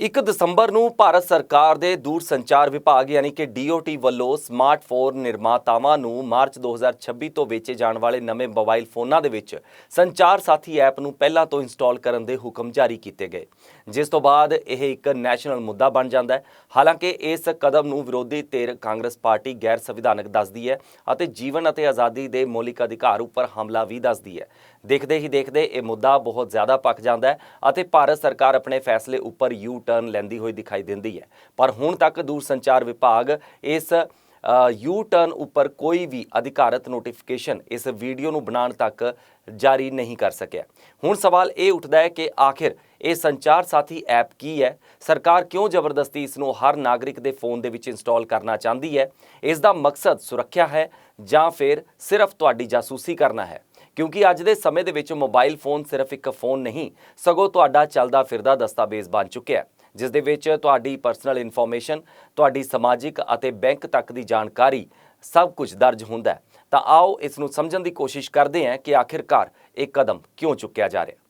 1 ਦਸੰਬਰ ਨੂੰ ਭਾਰਤ ਸਰਕਾਰ ਦੇ ਦੂਰ ਸੰਚਾਰ ਵਿਭਾਗ ਯਾਨੀ ਕਿ DOT ਵੱਲੋਂ ਸਮਾਰਟਫੋਨ ਨਿਰਮਾਤਾਵਾਂ ਨੂੰ ਮਾਰਚ 2026 ਤੋਂ ਵੇਚੇ ਜਾਣ ਵਾਲੇ ਨਵੇਂ ਮੋਬਾਈਲ ਫੋਨਾਂ ਦੇ ਵਿੱਚ ਸੰਚਾਰ ਸਾਥੀ ਐਪ ਨੂੰ ਪਹਿਲਾਂ ਤੋਂ ਇੰਸਟਾਲ ਕਰਨ ਦੇ ਹੁਕਮ ਜਾਰੀ ਕੀਤੇ ਗਏ। ਜਿਸ ਤੋਂ ਬਾਅਦ ਇਹ ਇੱਕ ਨੈਸ਼ਨਲ ਮੁੱਦਾ ਬਣ ਜਾਂਦਾ ਹੈ। ਹਾਲਾਂਕਿ ਇਸ ਕਦਮ ਨੂੰ ਵਿਰੋਧੀ ਧਿਰ ਕਾਂਗਰਸ ਪਾਰਟੀ ਗੈਰ ਸੰਵਿਧਾਨਕ ਦੱਸਦੀ ਹੈ ਅਤੇ ਜੀਵਨ ਅਤੇ ਆਜ਼ਾਦੀ ਦੇ ਮੌਲਿਕ ਅਧਿਕਾਰ ਉੱਪਰ ਹਮਲਾ ਵੀ ਦੱਸਦੀ ਹੈ। ਦੇਖਦੇ ਹੀ ਦੇਖਦੇ ਇਹ ਮੁੱਦਾ ਬਹੁਤ ਜ਼ਿਆਦਾ ਪੱਕ ਜਾਂਦਾ ਹੈ ਅਤੇ ਭਾਰਤ ਸਰਕਾਰ ਆਪਣੇ ਫੈਸਲੇ ਉੱਪਰ ਯੂ ਟਰਨ ਲੈਂਦੀ ਹੋਈ ਦਿਖਾਈ ਦਿੰਦੀ ਹੈ। ਪਰ ਹੁਣ ਤੱਕ ਦੂਰ ਸੰਚਾਰ ਵਿਭਾਗ ਇਸ ਯੂ ਟਰਨ ਉੱਪਰ ਕੋਈ ਵੀ ਅਧਿਕਾਰਤ ਨੋਟੀਫਿਕੇਸ਼ਨ ਇਸ ਵੀਡੀਓ ਨੂੰ ਬਣਾਉਣ ਤੱਕ ਜਾਰੀ ਨਹੀਂ ਕਰ ਸਕਿਆ। ਹੁਣ ਸਵਾਲ ਇਹ ਉੱਠਦਾ ਹੈ ਕਿ ਆਖਿਰ ਇਹ ਸੰਚਾਰ ਸਾਥੀ ਐਪ ਕੀ ਹੈ? ਸਰਕਾਰ ਕਿਉਂ ਜ਼ਬਰਦਸਤੀ ਇਸ ਨੂੰ ਹਰ ਨਾਗਰਿਕ ਦੇ ਫੋਨ ਦੇ ਵਿੱਚ ਇੰਸਟਾਲ ਕਰਨਾ ਚਾਹੁੰਦੀ ਹੈ? ਇਸ ਦਾ ਮਕਸਦ ਸੁਰੱਖਿਆ ਹੈ ਜਾਂ ਫਿਰ ਸਿਰਫ ਤੁਹਾਡੀ ਜਾਸੂਸੀ ਕਰਨਾ ਹੈ? ਕਿਉਂਕਿ ਅੱਜ ਦੇ ਸਮੇਂ ਦੇ ਵਿੱਚ ਮੋਬਾਈਲ ਫੋਨ ਸਿਰਫ ਇੱਕ ਫੋਨ ਨਹੀਂ, ਸਗੋਂ ਤੁਹਾਡਾ ਚੱਲਦਾ ਫਿਰਦਾ ਦਸਤਾਵੇਜ਼ ਬਣ ਚੁੱਕਿਆ ਹੈ। ਜਿਸ ਦੇ ਵਿੱਚ ਤੁਹਾਡੀ ਪਰਸਨਲ ਇਨਫੋਰਮੇਸ਼ਨ ਤੁਹਾਡੀ ਸਮਾਜਿਕ ਅਤੇ ਬੈਂਕ ਤੱਕ ਦੀ ਜਾਣਕਾਰੀ ਸਭ ਕੁਝ ਦਰਜ ਹੁੰਦਾ ਹੈ। ਤਾਂ ਆਓ ਇਸ ਨੂੰ ਸਮਝਣ ਦੀ ਕੋਸ਼ਿਸ਼ ਕਰਦੇ ਹਾਂ ਕਿ ਆਖਿਰਕਾਰ ਇਹ ਕਦਮ ਕਿਉਂ ਚੁੱਕਿਆ ਜਾ ਰਿਹਾ ਹੈ।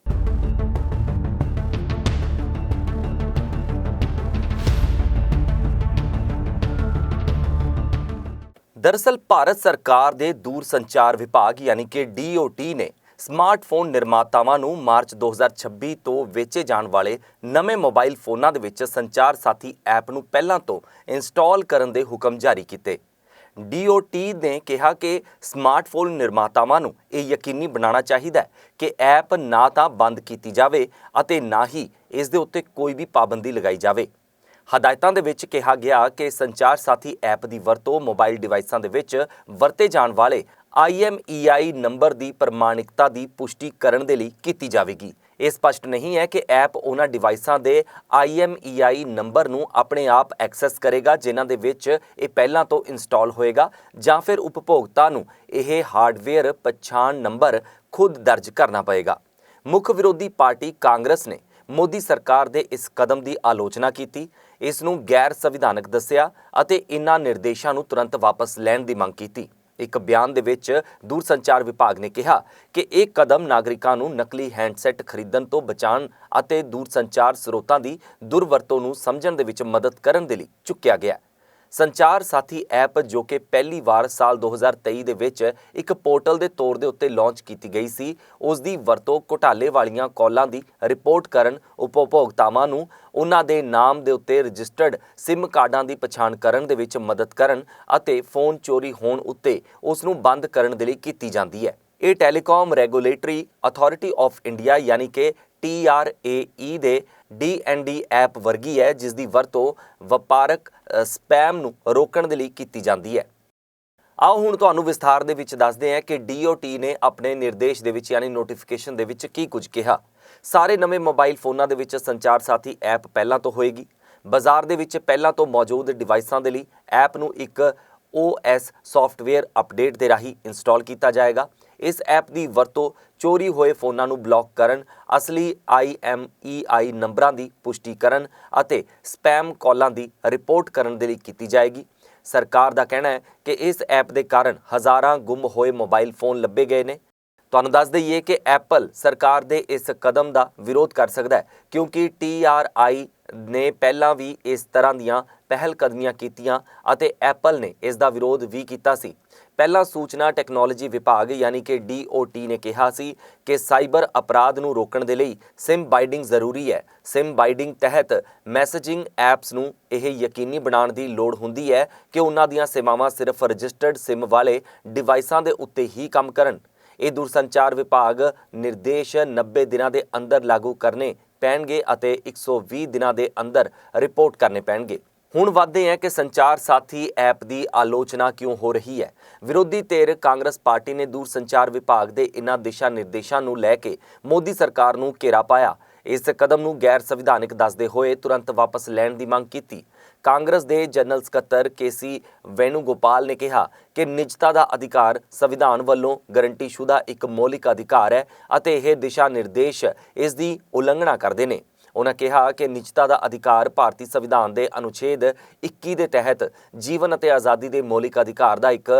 ਦਰਅਸਲ, ਭਾਰਤ ਸਰਕਾਰ ਦੇ ਦੂਰ ਸੰਚਾਰ ਵਿਭਾਗ, ਯਾਨੀ ਕਿ DOT ਨੇ ਸਮਾਰਟਫੋਨ ਨਿਰਮਾਤਾਵਾਂ ਨੂੰ ਮਾਰਚ 2026 ਤੋਂ ਵੇਚੇ ਜਾਣ ਵਾਲੇ ਨਵੇਂ ਮੋਬਾਈਲ ਫੋਨਾਂ ਦੇ ਵਿੱਚ ਸੰਚਾਰ ਸਾਥੀ ਐਪ ਨੂੰ ਪਹਿਲਾਂ ਤੋਂ ਇੰਸਟਾਲ ਕਰਨ ਦੇ ਹੁਕਮ ਜਾਰੀ ਕੀਤੇ। DOT ਨੇ ਕਿਹਾ ਕਿ ਸਮਾਰਟਫੋਨ ਨਿਰਮਾਤਾਵਾਂ ਨੂੰ ਇਹ ਯਕੀਨੀ ਬਣਾਉਣਾ ਚਾਹੀਦਾ ਹੈ ਕਿ ਐਪ ਨਾ ਤਾਂ ਬੰਦ ਕੀਤੀ ਜਾਵੇ ਅਤੇ ਨਾ ਹੀ ਇਸ ਦੇ ਉੱਤੇ ਕੋਈ ਵੀ ਪਾਬੰਦੀ ਲਗਾਈ ਜਾਵੇ। ਹਦਾਇਤਾਂ ਦੇ ਵਿੱਚ ਕਿਹਾ ਗਿਆ ਕਿ ਸੰਚਾਰ ਸਾਥੀ ਐਪ ਦੀ ਵਰਤੋਂ ਮੋਬਾਈਲ ਡਿਵਾਈਸਾਂ ਦੇ ਵਿੱਚ ਵਰਤੇ ਜਾਣ ਵਾਲੇ IMEI ਨੰਬਰ ਦੀ ਪ੍ਰਮਾਣਿਕਤਾ ਦੀ ਪੁਸ਼ਟੀ ਕਰਨ ਦੇ ਲਈ ਕੀਤੀ ਜਾਵੇਗੀ। ਇਹ ਸਪਸ਼ਟ ਨਹੀਂ ਹੈ ਕਿ ਐਪ ਉਹਨਾਂ ਡਿਵਾਈਸਾਂ ਦੇ IMEI ਨੰਬਰ ਨੂੰ ਆਪਣੇ ਆਪ ਐਕਸੈਸ ਕਰੇਗਾ, ਜਿਨ੍ਹਾਂ ਦੇ ਵਿੱਚ ਇਹ ਪਹਿਲਾਂ ਤੋਂ ਇੰਸਟਾਲ ਹੋਏਗਾ, ਜਾਂ ਫਿਰ ਉਪਭੋਗਤਾ ਨੂੰ ਇਹ ਹਾਰਡਵੇਅਰ ਪਛਾਣ ਨੰਬਰ ਖੁਦ ਦਰਜ ਕਰਨਾ ਪਏਗਾ। ਮੁੱਖ ਵਿਰੋਧੀ ਪਾਰਟੀ ਕਾਂਗਰਸ ਨੇ ਮੋਦੀ ਸਰਕਾਰ ਦੇ ਇਸ ਕਦਮ ਦੀ ਆਲੋਚਨਾ ਕੀਤੀ। ਇਸ ਨੂੰ ਗੈਰ ਸੰਵਿਧਾਨਕ ਦੱਸਿਆ ਅਤੇ ਇਨ੍ਹਾਂ ਨਿਰਦੇਸ਼ਾਂ ਨੂੰ ਤੁਰੰਤ ਵਾਪਸ ਲੈਣ ਦੀ ਮੰਗ ਕੀਤੀ। ਇੱਕ ਬਿਆਨ ਦੇ ਵਿੱਚ ਦੂਰਸੰਚਾਰ ਵਿਭਾਗ ਨੇ ਕਿਹਾ ਕਿ ਇਹ ਕਦਮ ਨਾਗਰਿਕਾਂ ਨੂੰ ਨਕਲੀ ਹੈਂਡਸੈਟ ਖਰੀਦਣ ਤੋਂ ਬਚਾਉਣ ਅਤੇ ਦੂਰਸੰਚਾਰ ਸਰੋਤਾਂ ਦੀ ਦੁਰਵਰਤੋਂ ਨੂੰ ਸਮਝਣ ਦੇ ਵਿੱਚ ਮਦਦ ਕਰਨ ਦੇ ਲਈ ਚੁੱਕਿਆ ਗਿਆ ਹੈ। ਸੰਚਾਰ ਸਾਥੀ ਐਪ ਜੋ ਕਿ ਪਹਿਲੀ ਵਾਰ ਸਾਲ 2023 ਦੇ ਵਿੱਚ ਇੱਕ ਪੋਰਟਲ ਦੇ ਤੌਰ ਦੇ ਉੱਤੇ ਲਾਂਚ ਕੀਤੀ ਗਈ ਸੀ, ਉਸ ਦੀ ਵਰਤੋਂ ਘੁਟਾਲੇ ਵਾਲੀਆਂ ਕਾਲਾਂ ਦੀ ਰਿਪੋਰਟ ਕਰਨ ਉਪਭੋਗਤਾਵਾਂ ਨੂੰ ਉਹਨਾਂ ਦੇ ਨਾਮ ਦੇ ਉੱਤੇ ਰਜਿਸਟਰਡ SIM ਕਾਰਡਾਂ ਦੀ ਪਛਾਣ ਕਰਨ ਦੇ ਵਿੱਚ ਮਦਦ ਕਰਨ ਅਤੇ ਫੋਨ ਚੋਰੀ ਹੋਣ ਉੱਤੇ ਉਸ ਨੂੰ ਬੰਦ ਕਰਨ ਦੇ ਲਈ ਕੀਤੀ ਜਾਂਦੀ ਹੈ। ਇਹ telecom regulatory authority of India ਯਾਨੀ ਕਿ TRAE ਦੇ D&D ਐਪ ਵਰਗੀ ਹੈ ਜਿਸ ਦੀ ਵਰਤੋਂ ਵਪਾਰਕ ਸਪੈਮ ਨੂੰ ਰੋਕਣ ਦੇ ਲਈ ਕੀਤੀ ਜਾਂਦੀ ਹੈ। ਆਓ ਹੁਣ ਤੁਹਾਨੂੰ ਵਿਸਥਾਰ ਦੇ ਵਿੱਚ ਦੱਸਦੇ ਹਾਂ ਕਿ DOT ਨੇ ਆਪਣੇ ਨਿਰਦੇਸ਼ ਦੇ ਵਿੱਚ ਯਾਨੀ ਨੋਟੀਫਿਕੇਸ਼ਨ ਦੇ ਵਿੱਚ ਕੀ ਕੁਝ ਕਿਹਾ। ਸਾਰੇ ਨਵੇਂ ਮੋਬਾਈਲ ਫੋਨਾਂ ਦੇ ਵਿੱਚ ਸੰਚਾਰ ਸਾਥੀ ਐਪ ਪਹਿਲਾਂ ਤੋਂ ਹੋਏਗੀ। ਬਾਜ਼ਾਰ ਦੇ ਵਿੱਚ ਪਹਿਲਾਂ ਤੋਂ ਮੌਜੂਦ ਡਿਵਾਈਸਾਂ ਦੇ ਲਈ ਐਪ ਨੂੰ ਇੱਕ OS ਸੌਫਟਵੇਅਰ ਅਪਡੇਟ ਦੇ ਰਾਹੀਂ ਇੰਸਟਾਲ ਕੀਤਾ ਜਾਏਗਾ। ਇਸ ਐਪ ਦੀ ਵਰਤੋਂ ਚੋਰੀ ਹੋਏ ਫੋਨਾਂ ਨੂੰ ਬਲੌਕ ਕਰਨ, ਅਸਲੀ IMEI ਨੰਬਰਾਂ ਦੀ ਪੁਸ਼ਟੀ ਕਰਨ ਅਤੇ ਸਪੈਮ ਕਾਲਾਂ ਦੀ ਰਿਪੋਰਟ ਕਰਨ ਦੇ ਲਈ ਕੀਤੀ ਜਾਏਗੀ। ਸਰਕਾਰ ਦਾ ਕਹਿਣਾ ਹੈ ਕਿ ਇਸ ਐਪ ਦੇ ਕਾਰਨ ਹਜ਼ਾਰਾਂ ਗੁੰਮ ਹੋਏ ਮੋਬਾਈਲ ਫੋਨ ਲੱਭੇ ਗਏ ਨੇ। ਤੁਹਾਨੂੰ ਦੱਸ ਦਈਏ ਕਿ ਐਪਲ ਸਰਕਾਰ ਦੇ ਇਸ ਕਦਮ ਦਾ ਵਿਰੋਧ ਕਰ ਸਕਦਾ ਹੈ ਕਿਉਂਕਿ TRI ਨੇ ਪਹਿਲਾਂ ਵੀ ਇਸ ਤਰ੍ਹਾਂ ਦੀਆਂ ਪਹਿਲ ਕਦਮੀਆਂ ਕੀਤੀਆਂ ਅਤੇ ਐਪਲ ਨੇ ਇਸ ਦਾ ਵਿਰੋਧ ਵੀ ਕੀਤਾ ਸੀ। ਪਹਿਲਾਂ ਸੂਚਨਾ ਟੈਕਨੋਲੋਜੀ ਵਿਭਾਗ ਯਾਨੀ ਕਿ DOT ਨੇ ਕਿਹਾ ਸੀ ਕਿ ਸਾਈਬਰ ਅਪਰਾਧ ਨੂੰ ਰੋਕਣ ਦੇ ਲਈ ਸਿਮ ਬਾਈਡਿੰਗ ਜ਼ਰੂਰੀ ਹੈ। ਸਿਮ ਬਾਈਡਿੰਗ ਤਹਿਤ ਮੈਸੇਜਿੰਗ ਐਪਸ ਨੂੰ ਇਹ ਯਕੀਨੀ ਬਣਾਉਣ ਦੀ ਲੋੜ ਹੁੰਦੀ ਹੈ ਕਿ ਉਹਨਾਂ ਦੀਆਂ ਸੇਵਾਵਾਂ ਸਿਰਫ ਰਜਿਸਟਰਡ ਸਿਮ ਵਾਲੇ ਡਿਵਾਈਸਾਂ ਦੇ ਉੱਤੇ ਹੀ ਕੰਮ ਕਰਨ। ਇਹ ਦੂਰਸੰਚਾਰ ਵਿਭਾਗ ਨਿਰਦੇਸ਼ 90 ਦਿਨਾਂ ਦੇ ਅੰਦਰ ਲਾਗੂ ਕਰਨੇ ਪੈਣਗੇ ਅਤੇ 120 ਦਿਨਾਂ ਦੇ ਅੰਦਰ ਰਿਪੋਰਟ ਕਰਨੇ ਪੈਣਗੇ। ਹੁਣ ਵਧਦੇ ਹੈ ਕਿ ਸੰਚਾਰ ਸਾਥੀ ਐਪ ਦੀ ਆਲੋਚਨਾ ਕਿਉਂ ਹੋ ਰਹੀ ਹੈ? ਵਿਰੋਧੀ ਧਿਰ ਕਾਂਗਰਸ ਪਾਰਟੀ ਨੇ ਦੂਰ ਸੰਚਾਰ ਵਿਭਾਗ ਦੇ ਇਨ੍ਹਾਂ ਦਿਸ਼ਾ ਨਿਰਦੇਸ਼ਾਂ ਨੂੰ ਲੈ ਕੇ ਮੋਦੀ ਸਰਕਾਰ ਨੂੰ ਘੇਰਾ ਪਾਇਆ। ਇਸ ਕਦਮ ਨੂੰ ਗੈਰ ਸੰਵਿਧਾਨਿਕ ਦੱਸਦੇ ਹੋਏ ਤੁਰੰਤ ਵਾਪਸ ਲੈਣ ਦੀ ਮੰਗ ਕੀਤੀ। ਕਾਂਗਰਸ ਦੇ ਜਨਰਲ ਸਕੱਤਰ ਕੇਸੀ ਵੈਨੂਗੋਪਾਲ ਨੇ ਕਿਹਾ ਕਿ ਨਿਜਤਾ ਦਾ ਅਧਿਕਾਰ ਸੰਵਿਧਾਨ ਵੱਲੋਂ ਗਰੰਟੀਸ਼ੁਦਾ ਇੱਕ ਮੌਲਿਕ ਅਧਿਕਾਰ ਹੈ ਅਤੇ ਇਹ ਦਿਸ਼ਾ ਨਿਰਦੇਸ਼ ਇਸ ਦੀ ਉਲੰਘਣਾ ਕਰਦੇ ਨੇ। ਉਹਨਾਂ ਕਿਹਾ ਕਿ ਨਿਜਤਾ ਦਾ ਅਧਿਕਾਰ ਭਾਰਤੀ ਸੰਵਿਧਾਨ ਦੇ ਅਨੁਛੇਦ 21 ਦੇ ਤਹਿਤ ਜੀਵਨ ਅਤੇ ਆਜ਼ਾਦੀ ਦੇ ਮੌਲਿਕ ਅਧਿਕਾਰ ਦਾ ਇੱਕ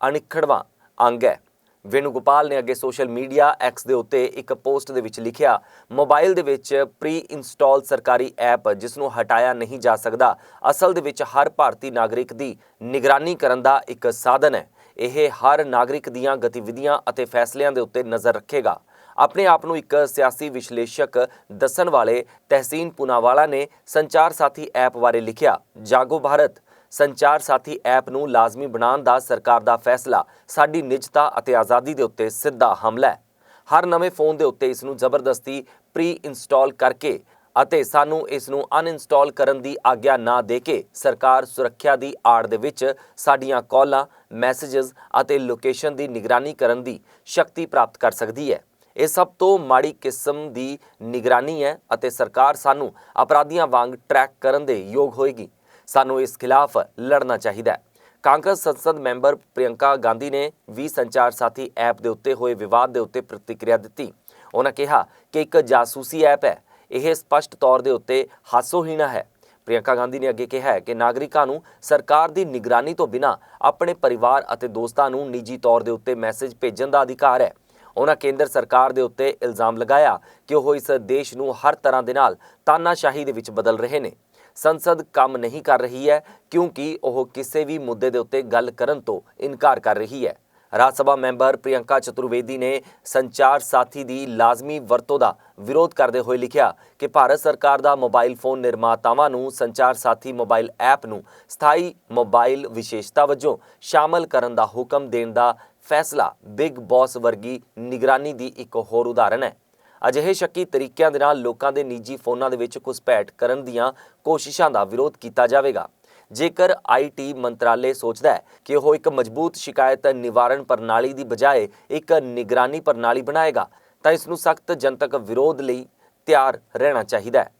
ਅਨਿੱਖੜਵਾਂ ਅੰਗ ਹੈ। ਵੇਣੂਗੋਪਾਲ ਨੇ ਅੱਗੇ ਸੋਸ਼ਲ ਮੀਡੀਆ ਐਕਸ ਦੇ ਉੱਤੇ ਇੱਕ ਪੋਸਟ ਦੇ ਵਿੱਚ ਲਿਖਿਆ, ਮੋਬਾਈਲ ਦੇ ਵਿੱਚ ਪ੍ਰੀ ਇੰਸਟਾਲ ਸਰਕਾਰੀ ਐਪ ਜਿਸ ਨੂੰ ਹਟਾਇਆ ਨਹੀਂ ਜਾ ਸਕਦਾ, ਅਸਲ ਦੇ ਵਿੱਚ ਹਰ ਭਾਰਤੀ ਨਾਗਰਿਕ ਦੀ ਨਿਗਰਾਨੀ ਕਰਨ ਦਾ ਇੱਕ ਸਾਧਨ ਹੈ। ਇਹ ਹਰ ਨਾਗਰਿਕ ਦੀਆਂ ਗਤੀਵਿਧੀਆਂ ਅਤੇ ਫੈਸਲਿਆਂ ਦੇ ਉੱਤੇ ਨਜ਼ਰ ਰੱਖੇਗਾ। ਆਪਣੇ ਆਪ ਨੂੰ ਇੱਕ ਸਿਆਸੀ ਵਿਸ਼ਲੇਸ਼ਕ ਦੱਸਣ ਵਾਲੇ ਤਹਿਸੀਨ ਪੁਨਾਵਾਲਾ ਨੇ ਸੰਚਾਰ ਸਾਥੀ ਐਪ ਬਾਰੇ ਲਿਖਿਆ, ਜਾਗੋ ਭਾਰਤ। ਸੰਚਾਰ ਸਾਥੀ ਐਪ ਨੂੰ ਲਾਜ਼ਮੀ ਬਣਾਉਣ ਦਾ ਸਰਕਾਰ ਦਾ ਫੈਸਲਾ, ਸਾਡੀ ਨਿੱਜਤਾ ਅਤੇ ਆਜ਼ਾਦੀ ਦੇ ਉੱਤੇ ਸਿੱਧਾ ਹਮਲਾ ਹੈ। ਹਰ ਨਵੇਂ ਫੋਨ ਦੇ ਉੱਤੇ ਇਸ ਨੂੰ ਜ਼ਬਰਦਸਤੀ ਪ੍ਰੀ ਇੰਸਟਾਲ ਕਰਕੇ ਅਤੇ ਸਾਨੂੰ ਇਸ ਨੂੰ ਅਨਇੰਸਟਾਲ ਕਰਨ ਦੀ ਆਗਿਆ ਨਾ ਦੇ ਕੇ ਸਰਕਾਰ ਸੁਰੱਖਿਆ ਦੀ ਆੜ ਦੇ ਵਿੱਚ ਸਾਡੀਆਂ ਕਾਲਾਂ ਮੈਸੇजेस ਅਤੇ ਲੋਕੇਸ਼ਨ ਦੀ ਨਿਗਰਾਨੀ ਕਰਨ ਦੀ ਸ਼ਕਤੀ ਪ੍ਰਾਪਤ ਕਰ ਸਕਦੀ ਹੈ। ਇਹ ਸਭ ਤੋਂ ਮਾੜੀ ਕਿਸਮ ਦੀ ਨਿਗਰਾਨੀ ਹੈ ਅਤੇ ਸਰਕਾਰ ਸਾਨੂੰ ਅਪਰਾਧੀਆਂ ਵਾਂਗ ਟਰੈਕ ਕਰਨ ਦੇ ਯੋਗ ਹੋਏਗੀ। ਸਾਨੂੰ ਇਸ ਖਿਲਾਫ ਲੜਨਾ ਚਾਹੀਦਾ ਹੈ। ਕਾਂਗਰਸ ਸੰਸਦ ਮੈਂਬਰ ਪ੍ਰਿਯੰਕਾ ਗਾਂਧੀ ਨੇ ਵੀ ਸੰਚਾਰ ਸਾਥੀ ਐਪ ਦੇ ਉੱਤੇ ਹੋਏ ਵਿਵਾਦ ਦੇ ਉੱਤੇ ਪ੍ਰਤੀਕਿਰਿਆ ਦਿੱਤੀ। ਉਹਨਾਂ ਕਿਹਾ ਕਿ ਇੱਕ ਜਾਸੂਸੀ ਐਪ ਹੈ। ਇਹ ਸਪਸ਼ਟ ਤੌਰ ਦੇ ਉੱਤੇ ਹਾਸੋਹੀਣਾ ਹੈ। ਪ੍ਰਿਯੰਕਾ ਗਾਂਧੀ ਨੇ ਅੱਗੇ ਕਿਹਾ ਕਿ ਨਾਗਰਿਕਾਂ ਨੂੰ ਸਰਕਾਰ ਦੀ ਨਿਗਰਾਨੀ ਤੋਂ ਬਿਨਾਂ ਆਪਣੇ ਪਰਿਵਾਰ ਅਤੇ ਦੋਸਤਾਂ ਨੂੰ ਨਿੱਜੀ ਤੌਰ ਦੇ ਉੱਤੇ ਮੈਸੇਜ ਭੇਜਣ ਦਾ ਅਧਿਕਾਰ ਹੈ। ਉਹਨਾਂ ਕੇਂਦਰ ਸਰਕਾਰ ਦੇ ਉੱਤੇ ਇਲਜ਼ਾਮ ਲਗਾਇਆ ਕਿ ਉਹ ਇਸ ਦੇਸ਼ ਨੂੰ ਹਰ ਤਰ੍ਹਾਂ ਦੇ ਨਾਲ ਤਾਨਾਸ਼ਾਹੀ ਦੇ ਵਿੱਚ ਬਦਲ ਰਹੇ ਨੇ। ਸੰਸਦ ਕੰਮ ਨਹੀਂ ਕਰ ਰਹੀ ਹੈ, ਕਿਉਂਕਿ ਉਹ ਕਿਸੇ ਵੀ ਮੁੱਦੇ ਦੇ ਉੱਤੇ ਗੱਲ ਕਰਨ ਤੋਂ ਇਨਕਾਰ ਕਰ ਰਹੀ ਹੈ। ਰਾਜ ਸਭਾ ਮੈਂਬਰ ਪ੍ਰਿਯੰਕਾ ਚਤੁਰਵੇਦੀ ਨੇ ਸੰਚਾਰ ਸਾਥੀ ਦੀ ਲਾਜ਼ਮੀ ਵਰਤੋਂ ਦਾ ਵਿਰੋਧ ਕਰਦੇ ਹੋਏ ਲਿਖਿਆ ਕਿ ਭਾਰਤ ਸਰਕਾਰ ਦਾ ਮੋਬਾਈਲ ਫੋਨ ਨਿਰਮਾਤਾਵਾਂ ਨੂੰ ਸੰਚਾਰ ਸਾਥੀ ਮੋਬਾਈਲ ਐਪ ਨੂੰ ਸਥਾਈ ਮੋਬਾਈਲ ਵਿਸ਼ੇਸ਼ਤਾ ਵਜੋਂ ਸ਼ਾਮਲ ਕਰਨ ਦਾ ਹੁਕਮ ਦੇਣ ਦਾ ਫੈਸਲਾ ਬਿਗ ਬੌਸ ਵਰਗੀ ਨਿਗਰਾਨੀ ਦੀ ਇੱਕ ਹੋਰ ਉਦਾਹਰਣ ਹੈ। ਅਜਿਹੇ ਸ਼ੱਕੀ ਤਰੀਕਿਆਂ ਦੇ ਨਾਲ ਲੋਕਾਂ ਦੇ ਨਿੱਜੀ ਫੋਨਾਂ ਦੇ ਵਿੱਚ ਘੁਸਪੈਠ ਕਰਨ ਦੀਆਂ ਕੋਸ਼ਿਸ਼ਾਂ ਦਾ ਵਿਰੋਧ ਕੀਤਾ ਜਾਵੇਗਾ। ਜੇਕਰ ਆਈਟੀ ਮੰਤਰਾਲੇ ਸੋਚਦਾ ਹੈ ਕਿ ਉਹ ਇੱਕ ਮਜ਼ਬੂਤ ਸ਼ਿਕਾਇਤ ਨਿਵਾਰਣ ਪ੍ਰਣਾਲੀ ਦੀ ਬਜਾਏ ਇੱਕ ਨਿਗਰਾਨੀ ਪ੍ਰਣਾਲੀ ਬਣਾਏਗਾ, ਤਾਂ ਇਸ ਨੂੰ ਸਖਤ ਜਨਤਕ ਵਿਰੋਧ ਲਈ ਤਿਆਰ ਰਹਿਣਾ ਚਾਹੀਦਾ ਹੈ।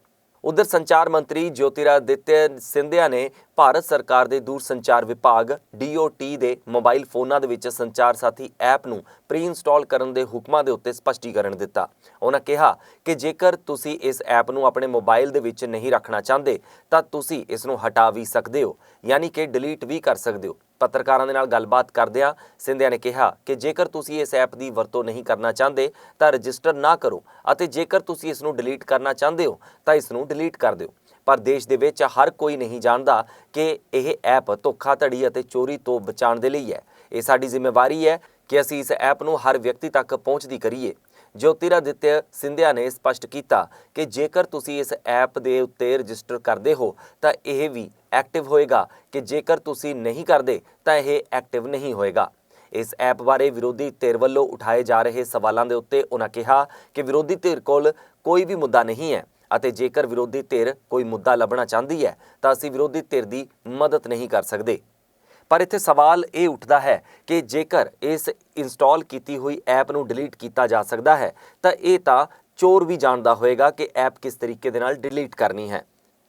ਉਧਰ ਸੰਚਾਰ ਮੰਤਰੀ ਜੋਤਿਰਾਦਿੱਤਯ ਸਿੰਧਿਆ ਨੇ ਭਾਰਤ ਸਰਕਾਰ ਦੇ ਦੂਰ ਸੰਚਾਰ ਵਿਭਾਗ DOT ਦੇ ਮੋਬਾਈਲ ਫੋਨਾਂ ਦੇ ਵਿੱਚ ਸੰਚਾਰ ਸਾਥੀ ਐਪ ਨੂੰ ਪ੍ਰੀ ਇੰਸਟਾਲ ਕਰਨ ਦੇ ਹੁਕਮਾਂ ਦੇ ਉੱਤੇ ਸਪਸ਼ਟੀਕਰਨ ਦਿੱਤਾ। ਉਹਨਾਂ ਕਿਹਾ ਕਿ ਜੇਕਰ ਤੁਸੀਂ ਇਸ ਐਪ ਨੂੰ ਆਪਣੇ ਮੋਬਾਈਲ ਦੇ ਵਿੱਚ ਨਹੀਂ ਰੱਖਣਾ ਚਾਹੁੰਦੇ, ਤਾਂ ਤੁਸੀਂ ਇਸ ਨੂੰ ਹਟਾ ਵੀ ਸਕਦੇ ਹੋ, ਯਾਨੀ ਕਿ ਡਿਲੀਟ ਵੀ ਕਰ ਸਕਦੇ ਹੋ। ਪੱਤਰਕਾਰਾਂ ਦੇ ਨਾਲ ਗੱਲਬਾਤ ਕਰਦਿਆਂ ਸਿੰਧਿਆ ਨੇ ਕਿਹਾ ਕਿ ਜੇਕਰ ਤੁਸੀਂ ਇਸ ਐਪ ਦੀ ਵਰਤੋਂ ਨਹੀਂ ਕਰਨਾ ਚਾਹੁੰਦੇ, ਤਾਂ ਰਜਿਸਟਰ ਨਾ ਕਰੋ ਅਤੇ ਜੇਕਰ ਤੁਸੀਂ ਇਸ ਨੂੰ ਡਿਲੀਟ ਕਰਨਾ ਚਾਹੁੰਦੇ ਹੋ, ਤਾਂ ਇਸ ਨੂੰ ਡਿਲੀਟ ਕਰ ਦਿਓ। ਪਰ ਦੇਸ਼ ਦੇ ਵਿੱਚ ਹਰ ਕੋਈ ਨਹੀਂ ਜਾਣਦਾ ਕਿ ਇਹ ਐਪ ਧੋਖਾਧੜੀ ਅਤੇ ਚੋਰੀ ਤੋਂ ਬਚਾਉਣ ਦੇ ਲਈ ਹੈ। ਇਹ ਸਾਡੀ ਜ਼ਿੰਮੇਵਾਰੀ ਹੈ ਕਿ ਅਸੀਂ ਇਸ ਐਪ ਨੂੰ ਹਰ ਵਿਅਕਤੀ ਤੱਕ ਪਹੁੰਚਦੀ ਕਰੀਏ। ਜੋਤਿਰਾਦਿੱਤਯ ਸਿੰਧਿਆ ਨੇ ਸਪਸ਼ਟ ਕੀਤਾ ਕਿ ਜੇਕਰ ਤੁਸੀਂ ਇਸ ਐਪ ਦੇ ਉੱਤੇ ਰਜਿਸਟਰ ਕਰਦੇ ਹੋ, ਤਾਂ ਇਹ ਵੀ ਐਕਟਿਵ ਹੋਏਗਾ ਕਿ ਜੇਕਰ ਤੁਸੀਂ ਨਹੀਂ ਕਰਦੇ, ਤਾਂ ਇਹ ਐਕਟਿਵ ਨਹੀਂ ਹੋਏਗਾ। ਇਸ ਐਪ ਬਾਰੇ ਵਿਰੋਧੀ ਧਿਰ ਵੱਲੋਂ ਉਠਾਏ ਜਾ ਰਹੇ ਸਵਾਲਾਂ ਦੇ ਉੱਤੇ ਉਹਨਾਂ ਕਿਹਾ ਕਿ ਵਿਰੋਧੀ ਧਿਰ ਕੋਲ ਕੋਈ ਵੀ ਮੁੱਦਾ ਨਹੀਂ ਹੈ ਅਤੇ ਜੇਕਰ ਵਿਰੋਧੀ ਧਿਰ ਕੋਈ ਮੁੱਦਾ ਲੱਭਣਾ ਚਾਹੁੰਦੀ ਹੈ, ਤਾਂ ਅਸੀਂ ਵਿਰੋਧੀ ਧਿਰ ਦੀ ਮਦਦ ਨਹੀਂ ਕਰ ਸਕਦੇ। ਪਰ ਇੱਥੇ ਸਵਾਲ ਇਹ ਉੱਠਦਾ ਹੈ ਕਿ ਜੇਕਰ ਇਸ ਇੰਸਟਾਲ ਕੀਤੀ ਹੋਈ ਐਪ ਨੂੰ ਡਿਲੀਟ ਕੀਤਾ ਜਾ ਸਕਦਾ ਹੈ, ਤਾਂ ਇਹ ਤਾਂ ਚੋਰ ਵੀ ਜਾਣਦਾ ਹੋਏਗਾ ਕਿ ਐਪ ਕਿਸ ਤਰੀਕੇ ਦੇ ਨਾਲ ਡਿਲੀਟ ਕਰਨੀ ਹੈ।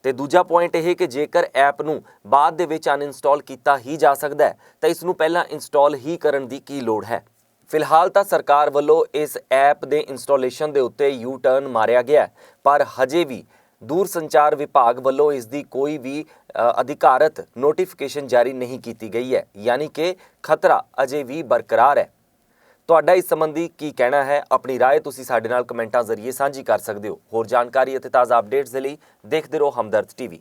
ਤੇ ਦੂਜਾ ਪੁਆਇੰਟ ਇਹ ਕਿ ਜੇਕਰ ਐਪ ਨੂੰ ਬਾਅਦ ਦੇ ਵਿੱਚ ਅਨਇੰਸਟਾਲ ਕੀਤਾ ਹੀ ਜਾ ਸਕਦਾ ਹੈ, ਤਾਂ ਇਸ ਨੂੰ ਪਹਿਲਾਂ ਇੰਸਟਾਲ ਹੀ ਕਰਨ ਦੀ ਕੀ ਲੋੜ ਹੈ? ਫਿਲਹਾਲ ਤਾਂ ਸਰਕਾਰ ਵੱਲੋਂ ਇਸ ਐਪ ਦੇ ਇੰਸਟਾਲੇਸ਼ਨ ਦੇ ਉੱਤੇ ਯੂ ਟਰਨ ਮਾਰਿਆ ਗਿਆ ਪਰ ਹਜੇ ਵੀ ਦੂਰ ਸੰਚਾਰ ਵਿਭਾਗ ਵੱਲੋਂ ਇਸ ਦੀ ਕੋਈ ਵੀ ਅ, ਅਧਿਕਾਰਤ ਨੋਟੀਫਿਕੇਸ਼ਨ ਜਾਰੀ ਨਹੀਂ ਕੀਤੀ ਗਈ ਹੈ ਯਾਨੀ ਕਿ ਖਤਰਾ ਅਜੇ ਵੀ ਬਰਕਰਾਰ ਹੈ ਤੁਹਾਡਾ ਇਸ ਸੰਬੰਧੀ ਕੀ ਕਹਿਣਾ ਹੈ ਆਪਣੀ رائے ਤੁਸੀਂ ਸਾਡੇ ਨਾਲ ਕਮੈਂਟਾਂ ਜ਼ਰੀਏ ਸਾਂਝੀ ਕਰ ਸਕਦੇ ਹੋ ਹੋਰ ਜਾਣਕਾਰੀ ਅਤੇ ਤਾਜ਼ਾ ਅਪਡੇਟਸ ਦੇ ਲਈ ਦੇਖਦੇ ਰਹੋ ਹਮਦਰਦ ਟੀਵੀ